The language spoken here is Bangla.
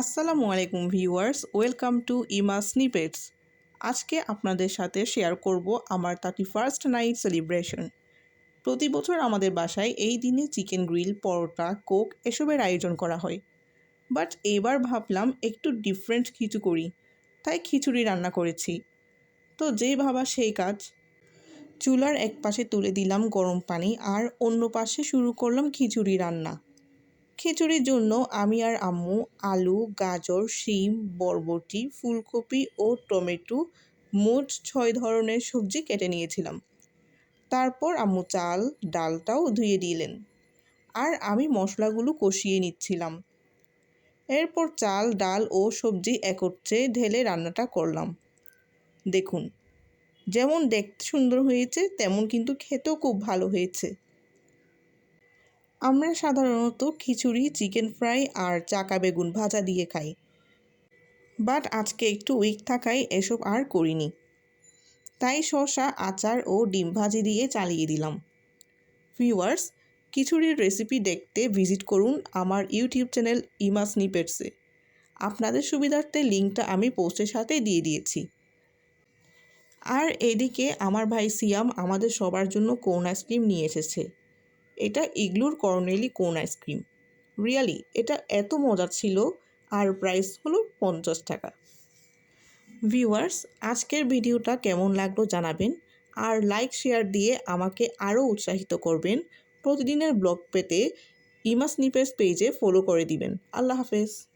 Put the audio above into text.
আসসালামু আলাইকুম viewers, welcome to Ima Snippets. আজকে আপনাদের সাথে শেয়ার করব আমার থার্টি ফার্স্ট নাইট সেলিব্রেশন প্রতি বছর আমাদের বাসায় এই দিনে চিকেন গ্রিল পরোটা কোক এসবের আয়োজন করা হয়। বাট এবার ভাবলাম একটু ডিফারেন্ট কিছু করি, তাই খিচুড়ি রান্না করেছি। তো যে ভাবা সেই কাজ। চুলার এক পাশে তুলে দিলাম গরম পানি আর অন্য পাশে শুরু করলাম খিচুড়ি রান্না। খিচুড়ির জন্য আমি আর আম্মু আলু, গাজর, শিম, বরবটি, ফুলকপি ও টমেটো মোট ছয় ধরনের সবজি কেটে নিয়েছিলাম। তারপর আম্মু চাল, ডালটাও ধুয়ে দিলেন আর আমি মশলাগুলো কষিয়ে নিচ্ছিলাম। এরপর চাল, ডাল ও সবজি একত্রে ঢেলে রান্নাটা করলাম। দেখুন, যেমন দেখতে সুন্দর হয়েছে, তেমন কিন্তু খেতেও খুব ভালো হয়েছে। আমরা সাধারণত খিচুড়ি, চিকেন ফ্রাই আর চাকা বেগুন ভাজা দিয়ে খাই। বাট আজকে একটু উইক থাকায় এসব আর করিনি। তাই শসা, আচার ও ডিম ভাজি দিয়ে চালিয়ে দিলাম। ভিউয়ার্স, খিচুড়ির রেসিপি দেখতে ভিজিট করুন আমার ইউটিউব চ্যানেল ইমা স্নিপেটসে। আপনাদের সুবিধার্থে লিঙ্কটা আমি পোস্টের সাথে দিয়ে দিয়েছি। আর এদিকে আমার ভাই সিয়াম আমাদের সবার জন্য কোন আইসক্রিম নিয়ে এসেছে। এটা ইগলুর কর্নেলি কোন আইসক্রিম? রিয়ালি, এটা এত মজা ছিল আর প্রাইস হলো পঞ্চাশ টাকা। ভিউয়ার্স, আজকের ভিডিওটা কেমন লাগল জানাবেন আর লাইক শেয়ার দিয়ে আমাকে আরও উৎসাহিত করবেন। প্রতিদিনের ব্লগ পেতে ইমাস নিপেস পেজে ফলো করে দিবেন। আল্লাহ হাফেজ।